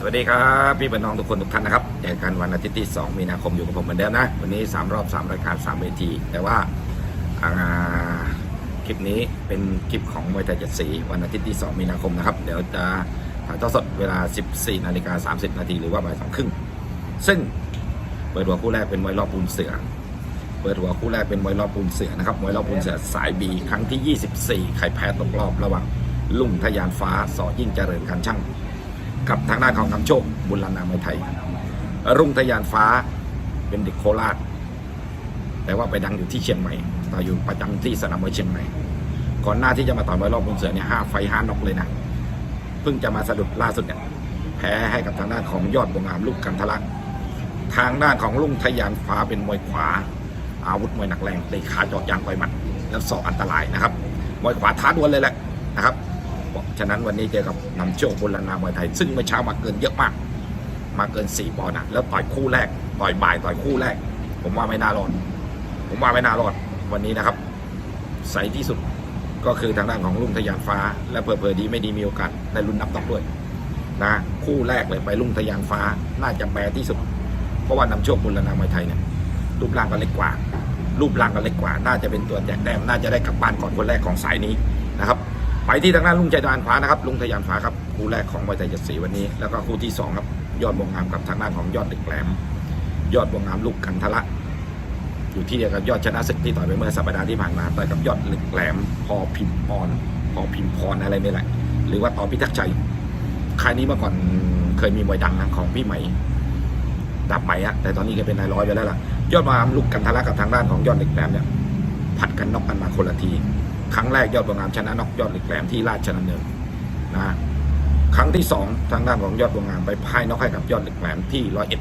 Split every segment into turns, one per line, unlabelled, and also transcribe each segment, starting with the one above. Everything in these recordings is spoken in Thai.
สวัสดีครับพี่เป็นน้องทุกคนทุกท่านนะครับเจอกันวันอาทิตย์ที่ 2 มีนาคมอยู่กับผมเหมือนเดิมนะ วันนี้ 3 รอบ 3 รายการ 3 เวที แต่ว่าคลิปนี้เป็นคลิปของมวยไทยเจ็ดสีวันอาทิตย์ที่ 2 มีนาคมนะครับ เดี๋ยวจะถ่ายทอดสดเวลา 14 นาฬิกา 30 นาทีหรือว่าบ่ายสองครึ่ง ซึ่งเปิดหัวคู่แรกเป็นมวยรอบปูนเสือ เปิดหัวคู่แรกเป็นมวยรอบปูนเสือนะครับมวยรอบปูนเสือสายบีครั้งที่ 24 ใครแพ้ตกรอบระหว่างลุ่งทะยานฟ้าสอยิ่งเจริญการช่าง กับทางด้านของคำโชคบุญลานามวยไทย รุ่งทะยานฟ้าเป็นเด็กโคราช แต่ว่าไปดังอยู่ที่เชียงใหม่ต่ออยู่ประจำที่สนามมวยเชียงใหม่ ก่อนหน้าที่จะมาต่อยมวยรอบบนเสือเนี่ยห้าไฟห้านอกเลยนะ เพิ่งจะมาสะดุดล่าสุดเนี่ยแพ้ให้กับทางด้านของยอดบวงงามลูกกันทะลัก ทางด้านของลุงทะยานฟ้าเป็นมวยขวา อาวุธมวยหนักแรงเตะขาจอดยางต่อยหมัด แล้วสอกอันตรายนะครับมวยขวาท้าดวลเลยแหละนะครับ ฉะนั้นวันนี้เจอกับนำโชคบุรณามวยไทย ซึ่งเมื่อเช้ามาเกินเยอะมาก มาเกิน 4ปอนด์นะแล้วต่อยคู่แรก ต่อยบ่ายต่อยคู่แรก ผมว่าไม่น่ารอด ผมว่าไม่น่ารอดวันนี้นะครับ ใสที่สุดก็คือทางด้านของลุงทะยานฟ้า และเพอเพอดีไม่ดีมีโอกาสได้ลุ้นนับต่อด้วยนะคู่แรกเลยไปลุงทะยานฟ้าน่าจะแปรที่สุด เพราะว่านำโชคบุรณามวยไทยเนี่ยรูปร่างก็เล็กกว่า รูปร่างก็เล็กกว่า น่าจะเป็นตัวแจกแต้มน่าจะได้กลับบ้านก่อนคนแรกของสายนี้นะครับ ไปที่ทางด้านลุงใจดานฟ้านะครับลุงทะยานฟ้าครับคู่แรกของมวยไทยเจ็ดสีวันนี้ แล้วก็คู่ที่สองครับยอดบวงงามกับทางด้านของยอดเหล็กแหลม ยอดบวงงามลูกกันทะละอยู่ที่เดียวกับยอดชนะศึกที่ต่อยไปเมื่อสัปดาห์ที่ผ่านมาต่อยกับยอดเหล็กแหลมพอพิมพพรพอพิมพพรอะไรนี่แหละ หรือว่าต่อพิทักษ์ชัยค่ายนี้เมื่อก่อนเคยมีมวยดังนะของพี่ไหม่ดับไหมอะแต่ตอนนี้แกเป็นนายร้อยไปแล้วล่ะยอดวงงามลูกกันทะละกับทางด้านของยอดเหล็กแหลมเนี่ยผัดกันน็อกกันมาคนละที ครั้งแรกยอดบวงงามชนะนอกยอดเหล็กแหลมที่ราชดำเนินนะครั้งที่สองทางด้านของยอดบวงงามไปพ่ายนอกให้กับยอดเหล็กแหลมที่ร้อยเอ็ด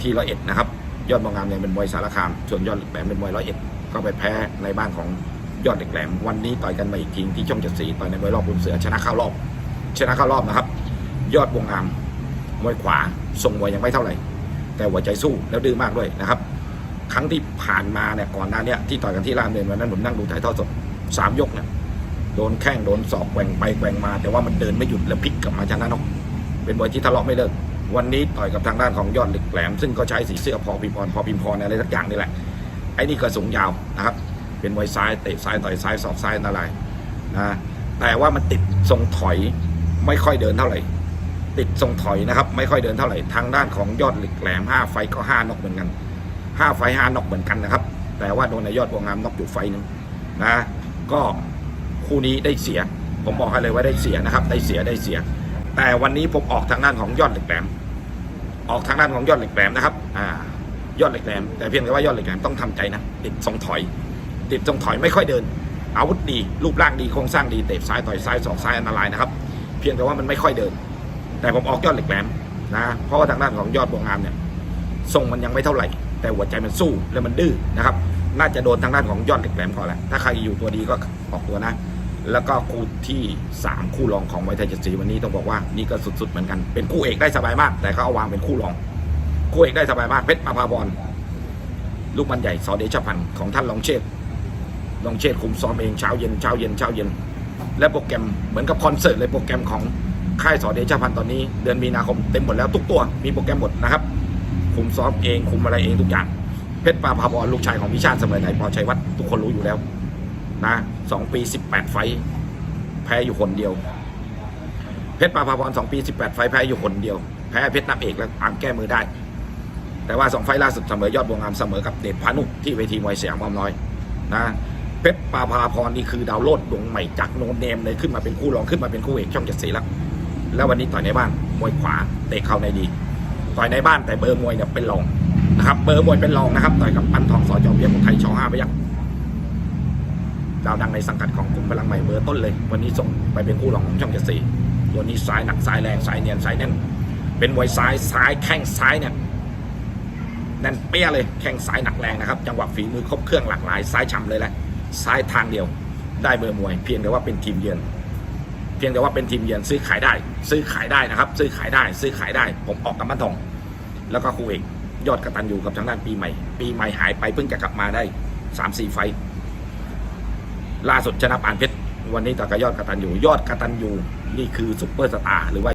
ที่ร้อยเอ็ดนะครับยอดบวงงามเนี่ยเป็นมวยสารคามส่วนยอดเหล็กแหลมเป็นมวยร้อยเอ็ดก็ไปแพ้ในบ้านของยอดเหล็กแหลมวันนี้ต่อยกันมาอีกทีที่ช่องเจ็ดสีต่อยในมวยรอบบุญเสือชนะเข้ารอบ ชนะเข้ารอบนะครับ ยอดบวงงามมวยขวาทรงมวยยังไม่เท่าไหร่ แต่หัวใจสู้แล้วดื้อมากด้วยนะครับ ครั้งที่ผ่านมาเนี่ยก่อนหน้าเนี้ที่ต่อยกันที่รามเนินวันนั้นผมนั่งดูถ่ายทอดสด สามยกเนี่ยโดนแข้งโดนศอกแกว่งไปแกว่งมา แต่ว่ามันเดินไม่หยุดแล้วพลิกกลับมาชนะนกเป็นมวยที่ทะเลาะไม่เลิก วันนี้ต่อยกับทางด้านของยอดเหล็กแหลม ซึ่งก็ใช้สีเสื้อพอพิมพรพอพิมพรอะไรสักอย่างนี่แหละไอ้นี่ก็สูงยาวนะครับ เป็นมวยซ้ายเตะซ้ายต่อยซ้ายศอกซ้ายอะไรนะแต่ว่ามันติดทรงถอยไม่ค่อยเดินเท่าไหร่ ติดทรงถอยนะครับ ไม่ค่อยเดินเท่าไหร่ทางด้านของยอดเหล็กแหลมห้าไฟก็ห้านอกเหมือนกันห้าไฟห้านอกเหมือนกันนะครับ แต่ว่าโดนในยอดวงงามนอกอยู่ไฟนึงนะ ก็คู่นี้ได้เสีย ผมบอกให้เลยว่าได้เสียนะครับ ได้เสียได้เสีย แต่วันนี้ผมออกทางด้านของยอดเหล็กแหลมออกทางด้านของยอดเหล็กแหลมนะครับอ่ายอดเหล็กแหลมแต่เพียงแต่ว่ายอดเหล็กแหลมต้องทำใจนะติดทรงถอย ติดทรงถอยไม่ค่อยเดิน อาวุธดีรูปร่างดีโครงสร้างดีเตะซ้ายต่อยซ้ายสอกซ้ายอันตรายนะครับ เพียงแต่ว่ามันไม่ค่อยเดิน แต่ผมออกยอดเหล็กแหลมนะเพราะว่าทางด้านของยอดวงงามเนี่ยทรงมันยังไม่เท่าไหร่ แต่หัวใจมันสู้และมันดื้อนะครับ น่าจะโดนทางด้านของยอดเหล็กแหลมก่อนแหละถ้าใครอยู่ตัวดีก็ออกตัวนะ แล้วก็คู่ที่ 3 คู่รองของไวไทยเจ็ดสีวันนี้ต้องบอกว่านี่ก็สุดๆเหมือนกันเป็นคู่เอกได้สบายมาก แต่เขาเอาวางเป็นคู่รอง คู่เอกได้สบายมากเพชรมาภาบอลลูกมันใหญ่สอเดชพันธ์ของท่านรองเชษฐ์รองเชษคุมซ้อมเองเช้าเย็นเช้าเย็นเช้าเย็น และโปรแกรมเหมือนกับคอนเสิร์ตเลยโปรแกรมของค่ายสอเดชพันธ์ตอนนี้ เดือนมีนาคมเต็มหมดแล้วทุกตัวมีโปรแกรมหมดนะครับคุมซ้อมเองคุมอะไรเองทุกอย่าง เพชรปาภาบอลลูกชายของพิชาติเสมอไหนพอชัยวัฒน์ทุกคนรู้อยู่แล้วนะสองปีสิบแปดไฟ แพ้อยู่คนเดียว เพชรปาภาบอลสองปีสิบแปดไฟแพ้อยู่คนเดียว แพ้เพชรนับเอกแล้วตามแก้มือได้ แต่ว่าสองไฟล่าสุดเสมอยอดบวงงามเสมอกับเดชพานุที่เวทีมวยเสียงมอมน้อยนะเพชรปาภาพรนี่คือดาวโลดดวงใหม่จากโนเนมเลยขึ้นมาเป็นคู่รองขึ้นมาเป็นคู่เอกช่องเจ็ดสีแล้วแล้ววันนี้ต่อยในบ้านมวยขวาเตะเข่าในดี ต่อยในบ้านแต่เบอร์มวยเนี่ยเป็นรอง นะครับเบอร์มวยเป็นรองนะครับต่อยกับปั้นทองสอจอมเวียงของไทยชอห้าไปยังดาวดังในสังกัดของกลุ่มพลังใหม่เบอร์ต้นเลย วันนี้ส่งไปเป็นคู่รองของช่องเจ็ดสี่ตัวนี้ซ้ายหนักซ้ายแรงซ้ายเนียนซ้ายแน่น เป็นมวยซ้ายซ้ายแข้งซ้ายเนี่ยแน่นเปี้ยเลยแข้งซ้ายหนักแรงนะครับจังหวะฝีมือครบเครื่องหลากหลายซ้ายฉ่ำเลยแหละซ้ายทางเดียว ได้เบอร์มวย เพียงแต่ว่าเป็นทีมเยือนเพียงแต่ว่าเป็นทีมเยือนซื้อขายได้ ซื้อขายได้นะครับ ซื้อขายได้ ซื้อขายได้ ผมออกกับบ้นทอง แล้วก็ครูเอก ยอดกระตันอยู่กับทางด้านปีใหม่ ปีใหม่หายไปเพิ่งจะกลับมาได้สามสี่ไฟ ล่าสุดชนะปานเพชรวันนี้ต่อกับยอดกระตันอยู่ ยอดกระตันอยู่นี่คือซุปเปอร์สตาร์หรือว่า